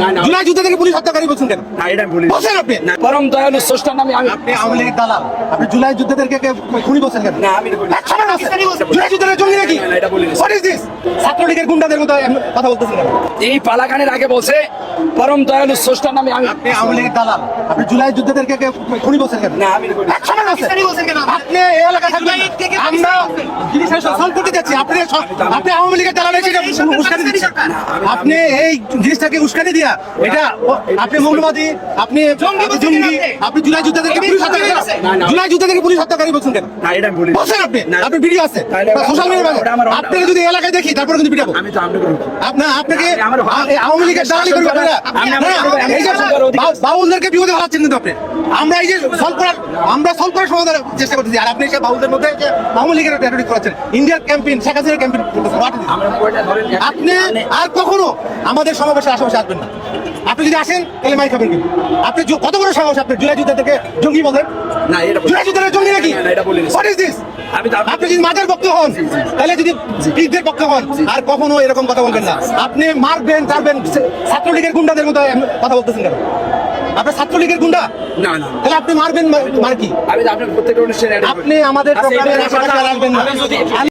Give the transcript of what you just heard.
না, না। জুলাই যুদ্ধ থেকে পুলিশ হত্যাকারী বলছেন কেন? না এটা বলি বলছেন আপনি। পরম দয়ালু স্রষ্টার নামে আমি আপনি আওয়ামী লীগের দালাল। আপনি জুলাই যুদ্ধদেরকে খুনি বলছেন কেন? না আমি এটা বলি না। এক সময় আছে। জুলাই যুদ্ধের জঙ্গি নাকি? না, না, এটা বলিনি। হোয়াট ইজ দিস ছাত্রলীগের গুন্ডাদের মতো কথা বলতেছেন কেন? এই পালাগানের আগে বলছে পরম দয়ালু স্রষ্টার নামে আমি আপনি আওয়ামী লীগের দালাল। আপনি জুলাই যুদ্ধদেরকে কে খুনি বলছেন কেন? না আমি আপনি এই এলাকায় থাকবেন আমরা জিনিসের সলভ করতে যাচ্ছি আপনি আওয়ামী লীগের দালাল এসে এটা উস্কানি দিচ্ছেন। আপনি এই জিনিসটাকে উস্কানি দিয়া এটা আপনি মৌলবাদী আপনি আপনি জঙ্গি আপনি জুলাই যুদ্ধদেরকে পুলিশ না। জুলাই যুদ্ধদেরকে পুলিশ হত্যাকারী বলছেন কেন? না এটা বলি বলছেন আপনি? না। ভিডিও আছে। সোশ্যাল মিডিয়ায় আপনাকে যদি এলাকায় দেখি তারপরে কিন্তু পিটাবো। আমি তো আপনাকে আপনার আপনাকে আপনি আওয়ামী লীগের দালালি করবে আপনারা। আপনি আপনি এই যে বাউলদেরকে বিপদে কিন্তু আপনি। আমরা এই যে সলভ করার আমরা সলভ করার সমাধানের চেষ্টা করতেছি আর আপনি সে বাউলদের মধ্যে যে আওয়ামী লীগের ট্যাটোরিক করাচ্ছেন। ইন্ডিয়ার ক্যাম্পেইন শেখ হাসিনার ক্যাম্পেইন করতেছেন আপনি আর কখনো আমাদের সমাবেশের আশেপাশে আসবেন না। আপনি যদি আসেন তাহলে মাই খাবেন কিন্তু। আপনি কত বড় সাহস আপনি জুলাই যুদ্ধ থেকে জঙ্গি বলেন? না এটা জুলাই যুদ্ধের জঙ্গি নাকি। হোয়াট ইজ দিস আপনি যদি মাদের পক্ষে হন তাহলে যদি পিকদের পক্ষে হন আর কখনো এরকম কথা বলবেন না। আপনি মারবেন চারবেন ছাত্রলীগের গুন্ডাদের মতো কথা বলতেছেন কেন? আপনি ছাত্রলীগের গুন্ডা? না না। তাহলে আপনি মারবেন মার কি? আমি আপনার প্রত্যেকটা অনুষ্ঠানে আপনি আমাদের আসবেন না।